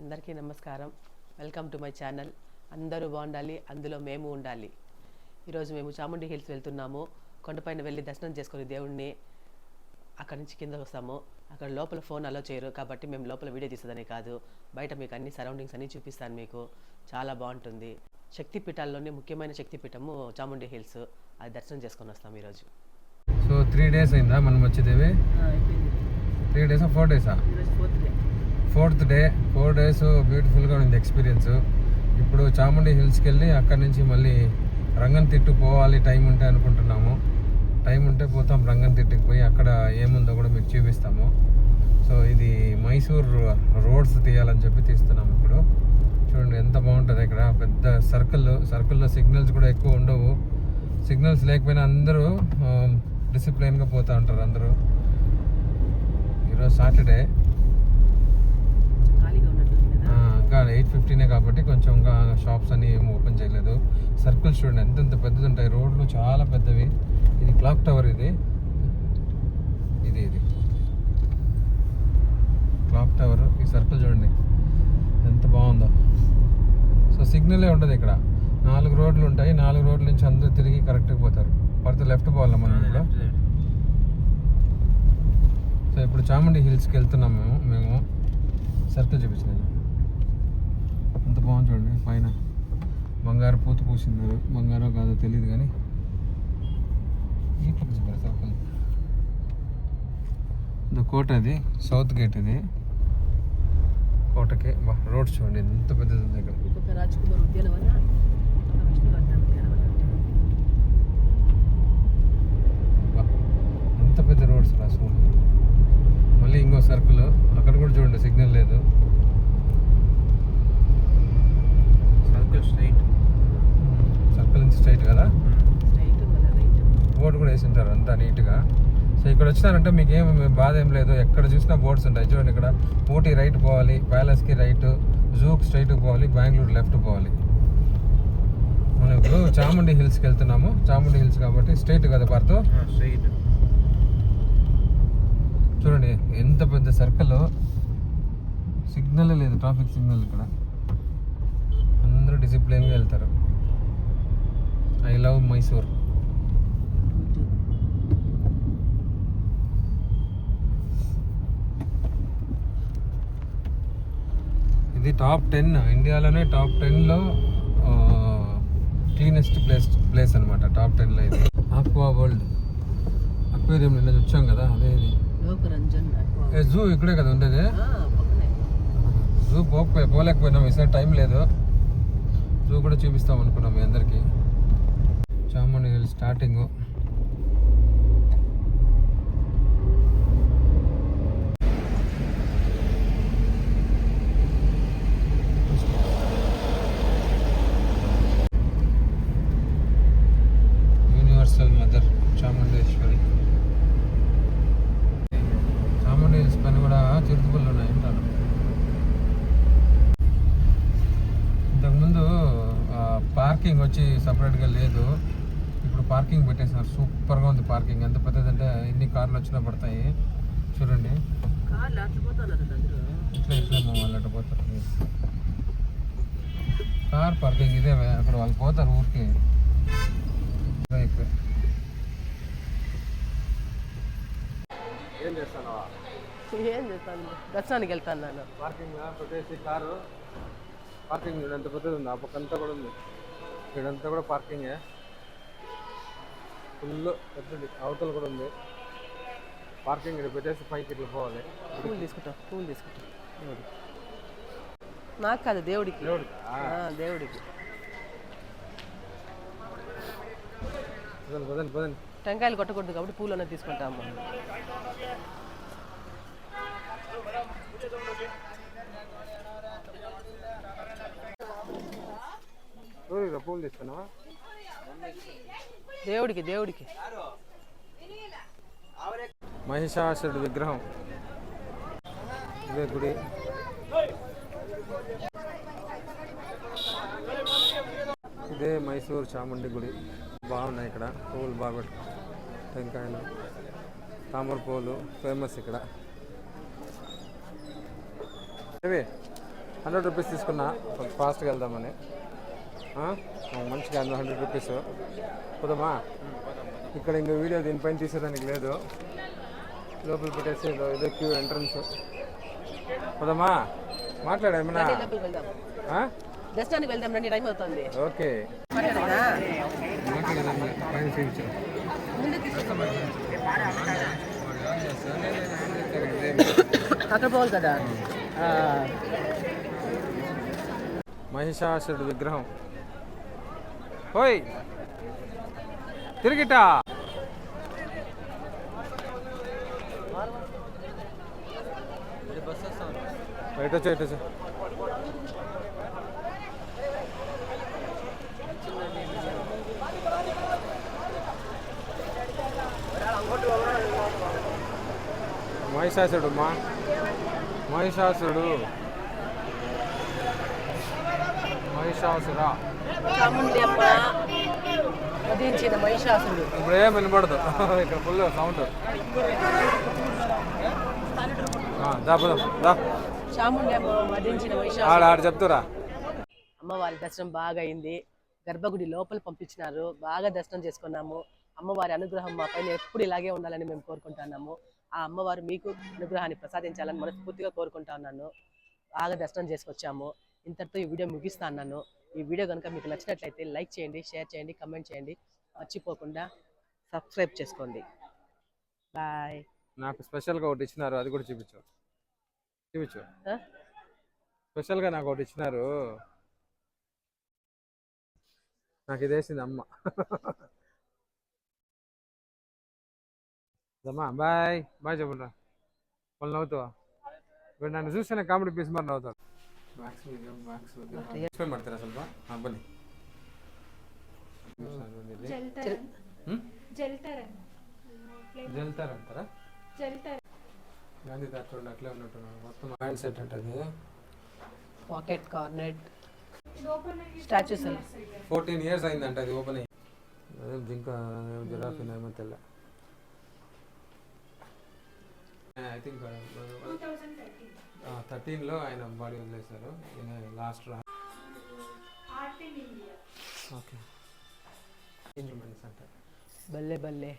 అందరికీ నమస్కారం. Welcome to my channel అందరూ బాగుండాలి అందులో మేము ఉండాలి. ఈరోజు మేము చాముండి హిల్స్ వెళ్తున్నాము. కొండపైన వెళ్ళి దర్శనం చేసుకొని దేవుణ్ణి అక్కడి నుంచి కిందకు వస్తాము. అక్కడ లోపల ఫోన్ అలో చేయరు కాబట్టి మేము లోపల వీడియో తీసేదని కాదు. బయట మీకు అన్ని సరౌండింగ్స్ అన్ని చూపిస్తాను మీకు. చాలా బాగుంటుంది. శక్తి పీఠాల్లోనే ముఖ్యమైన శక్తి పీఠము చాముండి హిల్స్. అది దర్శనం చేసుకొని వస్తాం ఈరోజు. సో త్రీ డేస్ అయిందా? మనం వచ్చేదేవి? త్రీ డేసా ఫోర్ డేసా ఫోర్త్ డే ఫోర్ డేస్ బ్యూటిఫుల్గా ఉంది ఎక్స్పీరియన్స్. ఇప్పుడు చాముండి హిల్స్కి వెళ్ళి అక్కడి నుంచి మళ్ళీ రంగన్ తిట్టు పోవాలి టైం ఉంటే అనుకుంటున్నాము. టైం ఉంటే పోతాం రంగన్ తిట్టుకు పోయి అక్కడ ఏముందో కూడా మీకు చూపిస్తాము. సో ఇది మైసూర్ రోడ్స్ తీయాలని చెప్పి తీస్తున్నాము ఇప్పుడు. చూడండి ఎంత బాగుంటుంది ఇక్కడ. పెద్ద సర్కిల్ సర్కిల్లో సిగ్నల్స్ కూడా ఎక్కువ ఉండవు. సిగ్నల్స్ లేకపోయినా అందరూ డిసిప్లైన్గా పోతూ ఉంటారు అందరూ. ఈరోజు సాటర్డే. ఇంకా ఎయిట్ ఫిఫ్టీనే కాబట్టి కొంచెం ఇంకా షాప్స్ అని ఏం ఓపెన్ చేయలేదు. సర్కిల్స్ చూడండి ఎంత ఎంత పెద్దది ఉంటాయి రోడ్లు చాలా పెద్దవి. ఇది క్లాక్ టవర్ ఇది. ఇది ఇది. క్లాక్ టవర్ ఈ సర్కిల్ చూడండి. ఎంత బాగుందో. సో సిగ్నలే ఉండదు ఇక్కడ. నాలుగు రోడ్లు ఉంటాయి. నాలుగు రోడ్ల నుంచి అందరూ తిరిగి కరెక్ట్గా పోతారు. పడితే లెఫ్ట్ పోవాలి మనం ఇప్పుడు? సో ఇప్పుడు చాముండి హిల్స్కి వెళ్తున్నాం మేము. మేము సర్కిల్ చూపించినాను అంత బాగుంది చూడండి. పైన బంగారు పూత పూసినారు బంగారో కాదో తెలియదు కానీ ఈ పక్క చూపారు సర్కిల్ ఇది కోట అది సౌత్ గేట్ ఇది కోటకి బా రోడ్ చూడండి ఎంత పెద్దది ఉంది ఇక్కడ. ఉద్యానవన ఎంత పెద్ద రోడ్స్ అసలు మళ్ళీ ఇంకో సర్కిల్ అక్కడ కూడా చూడండి సిగ్నల్ లేదు. Circle straight. సర్కిల్ నుంచి స్ట్రైట్ కదా? బోర్డు కూడా వేసి ఉంటారు అంతా నీట్గా. సో ఇక్కడ వచ్చినారంటే మీకు ఏం బాధ ఏం లేదు. ఎక్కడ చూసినా బోర్డ్స్ ఉంటాయి. చూడండి ఇక్కడ ఊటీ రైట్ పోవాలి ప్యాలెస్కి రైట్ జూక్ స్ట్రైట్ పోవాలి బెంగళూరు లెఫ్ట్ పోవాలి. మనం ఇప్పుడు చాముండి హిల్స్కి వెళ్తున్నాము. చాముండి హిల్స్ కాబట్టి స్ట్రైట్ కదా భారత్ స్ట్రైట్. చూడండి ఎంత పెద్ద సర్కిల్. సిగ్నల్ లేదు ట్రాఫిక్ సిగ్నల్ ఇక్కడ. అందరూ డిసిప్లిన్గా వెళ్తారు. I love Mysore. ఇది టాప్ టెన్. ఇండియాలోనే టాప్ టెన్లో క్లీనెస్ట్ ప్లేస్ ప్లేస్ అనమాట టాప్ టెన్లో ఇది. Aqua world. అక్వేరియం నిన్న వచ్చాం కదా అదే ఇది. జూ ఇక్కడే కదా ఉండేది? జూ పోకపోయి పోలేకపోయినాం ఈసారి టైం లేదు. జూ కూడా చూపిస్తాం అనుకున్నాం మీ అందరికీ. Chamundi hill starting. Universal mother Chamundeshwari Chamundi hills పైన కూడా చిరుతుపుల్లు ఉన్నాయి అంటారు ఇంతకుముందు పార్కింగ్ వచ్చి సపరేట్గా లేదు. ఇప్పుడు పార్కింగ్ పెట్టేసినారు. సూపర్గా ఉంది పార్కింగ్ ఎంత పెద్దదంటే ఎన్ని కార్లు వచ్చినా పడతాయి. చూడండి. ఇట్లా ఇట్లా వాళ్ళు అటు పోతారు. కార్ పార్కింగ్ ఇదే అక్కడ వాళ్ళు పోతారు ఊరికి. ఏం చేస్తాను ఏం చేస్తాను? దర్శనానికి వెళ్తాను నేను పార్కింగ్ పెట్టేసి కారు? పార్కింగ్ ఎంత పెద్దది ఉంది? ఆ పక్క అంతా కూడా ఉంది. ఇక్కడంతా కూడా పార్కింగే ఫుల్ పెద్దది అవతల కూడా ఉంది. పార్కింగ్ ఇక్కడ పెట్టేసి పైకి ఇట్లా పోవాలి. పూలు తీసుకుంటాం పూలు తీసుకుంటాం. దేవుడికి. నాకు కాదు దేవుడికి. దేవుడికి ఆ, దేవుడికి. పదండి పదండి టెంకాయలు కొట్టకూడదు కాబట్టి పూలు అనేది తీసుకుంటాము పూలు తీసుకున్నావా దేవుడికి దేవుడికి. మహిషాసురుడి విగ్రహం. ఇదే గుడి. ఇదే మైసూర్ చాముండి గుడి. బాగున్నాయి ఇక్కడ. పువ్వులు బాగా టెంకాయలు. తామర పువ్వులు ఫేమస్ ఇక్కడ. హండ్రెడ్ రూపీస్ తీసుకున్నా. కొంచెం ఫాస్ట్గా వెళ్దామని. మంచిగా హండ్రెడ్ రూపీస్ పోదామా? ఇక్కడ ఇంకో వీడియో దీనిపైన తీసేదానికి లేదు. లోపల పెట్టేసి ఇదో ఇదో క్యూ ఎంట్రన్స్ పోదామా? మాట్లాడా ఏమన్నా? రండి, లోపలికి వెళ్దాం. ఆ? దర్శనానికి వెళ్దాం రండి టైం అవుతుంది. ఓకే. అక్కడ పోవాలి కదా. ఆ, మహిషాసురుడు విగ్రహం. హోయ్ తిరిగిట బయట వచ్చా ఇటు వచ్చా మహిషాసురుడు మా మహిషాసురుడు మహిషాసురా చాముండి అమ్మ వధించిన మహిషాసురుడు? ఇప్పుడు ఏం వినపడదు. ఇక్కడ ఫుల్ సౌండ్ చాముండి అమ్మ వధించిన చెప్తురా. అమ్మవారి దర్శనం బాగా అయింది. గర్భగుడి లోపల పంపించినారు. బాగా దర్శనం చేసుకున్నాము. అమ్మవారి అనుగ్రహం మా పైన ఎప్పుడు ఇలాగే ఉండాలని మేము కోరుకుంటున్నాము. ఆ అమ్మవారు మీకు అనుగ్రహాన్ని ప్రసాదించాలని మనస్ఫూర్తిగా కోరుకుంటా ఉన్నాను బాగా దర్శనం చేసుకొచ్చాము. ఇంతటితో ఈ వీడియో ముగిస్తా అన్నాను. ఈ వీడియో కనుక మీకు నచ్చినట్లయితే లైక్ చేయండి షేర్ చేయండి కమెంట్ చేయండి. మర్చిపోకుండా సబ్స్క్రైబ్ చేసుకోండి. బాయ్. నాకు స్పెషల్గా ఒకటి ఇచ్చినారు అది కూడా చూపించు. చూపించు. స్పెషల్గా నాకు ఒకటి ఇచ్చినారు. నాకు ఇది వేసింది అమ్మ. అమ్మా బాయ్. బాయ్ చెప్పండి వాళ్ళు నవ్వుతావా? ఇప్పుడు నన్ను చూస్తేనే కామెడీ పీస్ మరి నవ్వుతారు మ్యాక్స్ మ్యాక్స్ ఎక్స్ప్లెయిన్ ಮಾಡ್ತೀರಾ ಸ್ವಲ್ಪ ಹಾಂ ಬನ್ನಿ ಹ್ಮ್? జల్తారా జల్తారంటారా జల్తారా గాంధీ తాత చూడండి అట్లే ఉన్నట్టున్నాడు మొత్తం హ్యాండ్ సెట్ అంటది పాకెట్ కార్నెట్ స్టాచ్యూస్ ఫోర్టీన్ ఇయర్స్ అయిందంట అది ఓపెన్ అయ్యి అదే జింక జిరాఫీ ఏమో తెల్ల ఐ థింక్ థర్టీన్లో ఆయన బాడీ వదిలేశారు. ఈయన లాస్ట్ ఓకే ఇన్స్ట్రుమెంట్స్ అంటే. బల్లే బల్లే.